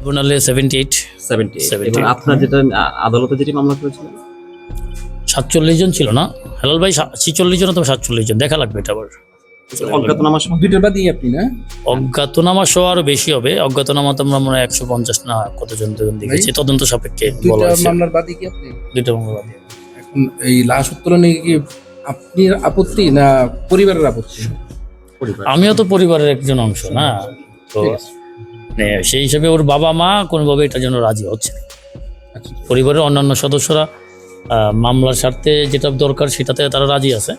ট্রাইব্যুনালে seventy eight seventy 78 এবং আপনার যেটা আদালতে যেটি মামলা করেছিলেন সাতচল্লিশ জন ছিল না? হেলাল ভাই ছিচল্লিশ জন অথবা সাতচল্লিশ জন। দেখা লাগবে এটা আবার। অজ্ঞাতনামা সহ? দুইটার বাদেই আপনি না? অজ্ঞাতনামা সহ আরও বেশি হবে। অজ্ঞাতনামা তো আমরা মনে হয় একশো পঞ্চাশ না কতজন দেখেছি। তদন্ত সাপেক্ষে বলা হয়েছে। মামলার বাদে কি আপনি? দুইটা মামলা বাদে। এখন এই লাশ উত্তোলনে কি আপনি আপত্তি না পরিবারের আপত্তি? আমিও তো পরিবারের একজন অংশ না? তো সেই হিসেবে ওর বাবা মা কোনোভাবে এটার জন্য রাজি হচ্ছে পরিবারের অন্যান্য সদস্যরা মামলার স্বার্থে যেটা দরকার সেটাতে তারা রাজি আছে।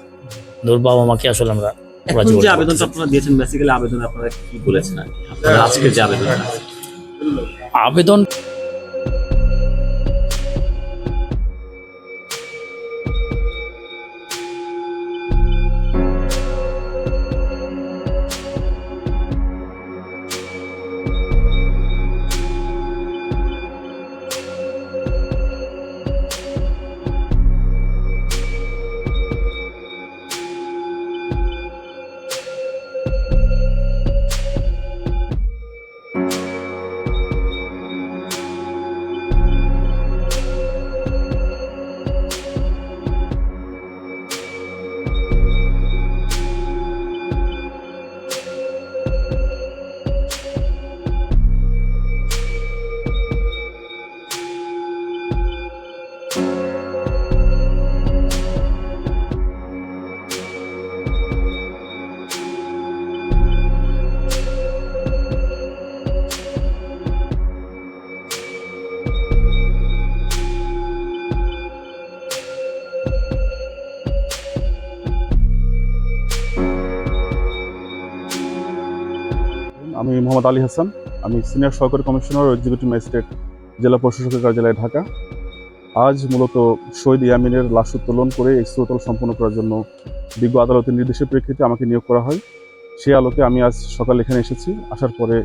ওর বাবা মাকে আসলে আমরা এখন রাজি যে আবেদনটা আপনারা দিয়েছেন বেসিক্যালি আবেদনে আপনারা কি বলেছেন আপনারা আজকে যে আবেদনটা আবেদন আমি মোহাম্মদ আলী হাসান, আমি সিনিয়র সহকারী কমিশনার ও এক্সিকিউটিভ ম্যাজিস্ট্রেট জেলা প্রশাসকের কার্যালয়, ঢাকা। আজ মূলত শহীদ ইয়ামিনের লাশ উত্তোলন করে এক্সরোতল সম্পন্ন করার জন্য বিজ্ঞ আদালতের নির্দেশের প্রেক্ষিতে আমাকে নিয়োগ করা হয়। সেই আলোকে আমি আজ সকালে এখানে এসেছি। আসার পরে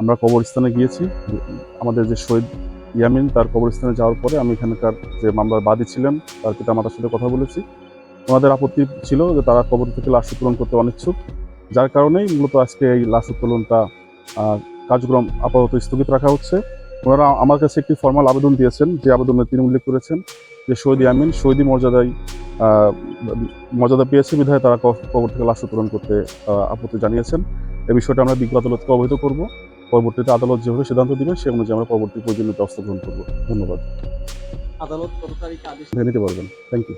আমরা কবরস্থানে গিয়েছি। আমাদের যে শহীদ ইয়ামিন, তার কবরস্থানে যাওয়ার পরে আমি এখানকার যে মামলার বাদী ছিলেন, তার পিতা মাতার সাথে কথা বলেছি। ওনাদের আপত্তি ছিল যে তারা কবর থেকে লাশ উত্তোলন করতে অনিচ্ছুক। যার কারণেই মূলত আজকে এই লাশ উত্তোলনটা কার্যক্রম আপাতত স্থগিত রাখা হচ্ছে। ওনারা আমার কাছে একটি ফর্মাল আবেদন দিয়েছেন যে আবেদনে তিনি উল্লেখ করেছেন যে শহীদ আমিন শহীদি মর্যাদায় মর্যাদা পেয়েছে বিধায় তারা কবর থেকে লাশ উত্তোলন করতে আপত্তি জানিয়েছেন। এই বিষয়টা আমরা বিজ্ঞ আদালতকে অবহিত করব। পরবর্তীতে আদালত যেভাবে সিদ্ধান্ত দিবে সে অনুযায়ী আমরা পরবর্তী প্রয়োজনীয় ব্যবস্থা গ্রহণ করব। ধন্যবাদ। আদালত কত তারিখে আদেশ নিতে পারবেন। Thank you